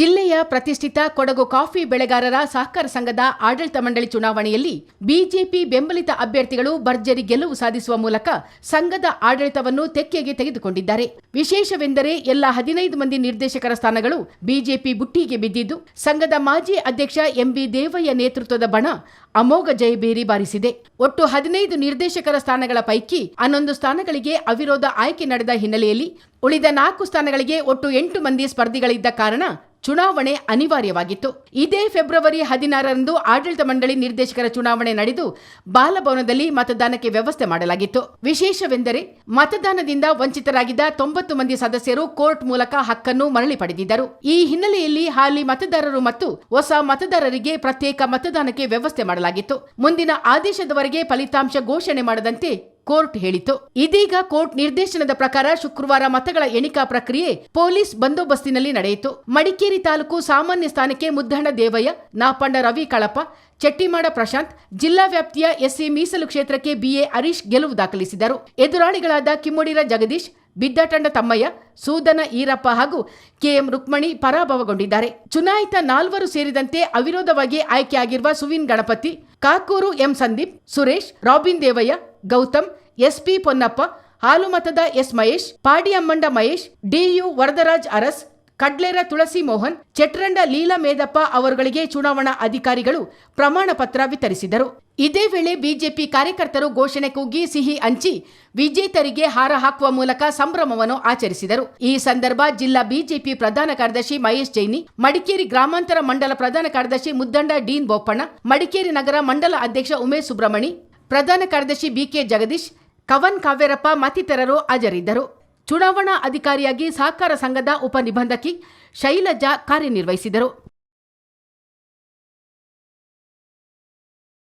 ಜಿಲ್ಲೆಯ ಪ್ರತಿಷ್ಠಿತ ಕೊಡಗು ಕಾಫಿ ಬೆಳೆಗಾರರ ಸಹಕಾರ ಸಂಘದ ಆಡಳಿತ ಮಂಡಳಿ ಚುನಾವಣೆಯಲ್ಲಿ ಬಿಜೆಪಿ ಬೆಂಬಲಿತ ಅಭ್ಯರ್ಥಿಗಳು ಭರ್ಜರಿ ಗೆಲುವು ಸಾಧಿಸುವ ಮೂಲಕ ಸಂಘದ ಆಡಳಿತವನ್ನು ತೆಕ್ಕೆಗೆ ತೆಗೆದುಕೊಂಡಿದ್ದಾರೆ. ವಿಶೇಷವೆಂದರೆ ಎಲ್ಲ ಹದಿನೈದು ಮಂದಿ ನಿರ್ದೇಶಕರ ಸ್ಥಾನಗಳು ಬಿಜೆಪಿ ಬುಟ್ಟಿಗೆ ಬಿದ್ದಿದ್ದು, ಸಂಘದ ಮಾಜಿ ಅಧ್ಯಕ್ಷ ಎಂಬಿ ದೇವಯ್ಯ ನೇತೃತ್ವದ ಬಣ ಅಮೋಘ ಜಯಬೇರಿ ಬಾರಿಸಿದೆ. ಒಟ್ಟು ಹದಿನೈದು ನಿರ್ದೇಶಕರ ಸ್ಥಾನಗಳ ಪೈಕಿ ಹನ್ನೊಂದು ಸ್ಥಾನಗಳಿಗೆ ಅವಿರೋಧ ಆಯ್ಕೆ ನಡೆದ ಹಿನ್ನೆಲೆಯಲ್ಲಿ ಉಳಿದ ನಾಲ್ಕು ಸ್ಥಾನಗಳಿಗೆ ಒಟ್ಟು ಎಂಟು ಮಂದಿ ಸ್ಪರ್ಧಿಗಳಿದ್ದ ಕಾರಣ ಚುನಾವಣೆ ಅನಿವಾರ್ಯವಾಗಿತ್ತು. ಇದೇ ಫೆಬ್ರವರಿ ಹದಿನಾರರಂದು ಆಡಳಿತ ಮಂಡಳಿ ನಿರ್ದೇಶಕರ ಚುನಾವಣೆ ನಡೆದು ಬಾಲಭವನದಲ್ಲಿ ಮತದಾನಕ್ಕೆ ವ್ಯವಸ್ಥೆ ಮಾಡಲಾಗಿತ್ತು. ವಿಶೇಷವೆಂದರೆ ಮತದಾನದಿಂದ ವಂಚಿತರಾಗಿದ್ದ ತೊಂಬತ್ತು ಮಂದಿ ಸದಸ್ಯರು ಕೋರ್ಟ್ ಮೂಲಕ ಹಕ್ಕನ್ನು ಮರಳಿ ಪಡೆದಿದ್ದರು. ಈ ಹಿನ್ನೆಲೆಯಲ್ಲಿ ಹಾಲಿ ಮತದಾರರು ಮತ್ತು ಹೊಸ ಮತದಾರರಿಗೆ ಪ್ರತ್ಯೇಕ ಮತದಾನಕ್ಕೆ ವ್ಯವಸ್ಥೆ ಮಾಡಲಾಗಿತ್ತು. ಮುಂದಿನ ಆದೇಶದವರೆಗೆ ಫಲಿತಾಂಶ ಘೋಷಣೆ ಮಾಡದಂತೆ ಕೋರ್ಟ್ ಹೇಳಿತು. ಇದೀಗ ಕೋರ್ಟ್ ನಿರ್ದೇಶನದ ಪ್ರಕಾರ ಶುಕ್ರವಾರ ಮತಗಳ ಎಣಿಕಾ ಪ್ರಕ್ರಿಯೆ ಪೊಲೀಸ್ ಬಂದೋಬಸ್ತಿನಲ್ಲಿ ನಡೆಯಿತು. ಮಡಿಕೇರಿ ತಾಲೂಕು ಸಾಮಾನ್ಯ ಸ್ಥಾನಕ್ಕೆ ಮುದ್ದಣ್ಣ ದೇವಯ್ಯ, ನಾಪಂಡ ರವಿ ಕಳಪ, ಚಟ್ಟಿಮಾಡ ಪ್ರಶಾಂತ್, ಜಿಲ್ಲಾ ವ್ಯಾಪ್ತಿಯ ಎಸ್ಸಿ ಮೀಸಲು ಕ್ಷೇತ್ರಕ್ಕೆ ಬಿಎ ಹರೀಶ್ ಗೆಲುವು ದಾಖಲಿಸಿದರು. ಎದುರಾಳಿಗಳಾದ ಕಿಮ್ಮುಡಿರ ಜಗದೀಶ್ ಬಿದ್ದಟಂಡ ತಮ್ಮಯ್ಯ, ಸೂದನ ಈರಪ್ಪ ಹಾಗೂ ಕೆಎಂ ರುಕ್ಮಣಿ ಪರಾಭವಗೊಂಡಿದ್ದಾರೆ. ಚುನಾಯಿತ ನಾಲ್ವರು ಸೇರಿದಂತೆ ಅವಿರೋಧವಾಗಿ ಆಯ್ಕೆಯಾಗಿರುವ Suvin Ganapathi, Kakuru M Sandeep, Suresh, Robin Devaiah Gautham, SP Ponnappa, ಹಾಲುಮತದ S Mahesh, Padiyammanda Mahesh, DU Varadaraj Aras, Kadlera Tulasi Mohan, Chatranda Leela Medappa ಅವರುಗಳಿಗೆ ಚುನಾವಣಾ ಅಧಿಕಾರಿಗಳು ಪ್ರಮಾಣ ಪತ್ರ ವಿತರಿಸಿದರು. ಇದೇ ವೇಳೆ ಬಿಜೆಪಿ ಕಾರ್ಯಕರ್ತರು ಘೋಷಣೆ ಕೂಗಿ ಸಿಹಿ ಹಂಚಿ ವಿಜೇತರಿಗೆ ಹಾರ ಹಾಕುವ ಮೂಲಕ ಸಂಭ್ರಮವನ್ನು ಆಚರಿಸಿದರು. ಈ ಸಂದರ್ಭ ಜಿಲ್ಲಾ ಬಿಜೆಪಿ ಪ್ರಧಾನ ಕಾರ್ಯದರ್ಶಿ ಮಹೇಶ್ ಜೈನಿ, ಮಡಿಕೇರಿ ಗ್ರಾಮಾಂತರ ಮಂಡಲ ಪ್ರಧಾನ ಕಾರ್ಯದರ್ಶಿ ಮುದ್ದಂಡ ಡೀನ್ ಬೋಪಣ್ಣ, ಮಡಿಕೇರಿ ನಗರ ಮಂಡಲ ಅಧ್ಯಕ್ಷ ಉಮೇಶ್ ಸುಬ್ರಮಣಿ ಪ್ರಧಾನ ಕಾರ್ಯದರ್ಶಿ ಬಿಕೆ ಜಗದೀಶ್, ಕವನ್ ಕಾವೇರಪ್ಪ ಮತ್ತಿತರರು ಹಾಜರಿದ್ದರು. ಚುನಾವಣಾ ಅಧಿಕಾರಿಯಾಗಿ ಸಹಕಾರ ಸಂಘದ ಉಪನಿಬಂಧಕಿ ಶೈಲಜಾ ಕಾರ್ಯನಿರ್ವಹಿಸಿದರು.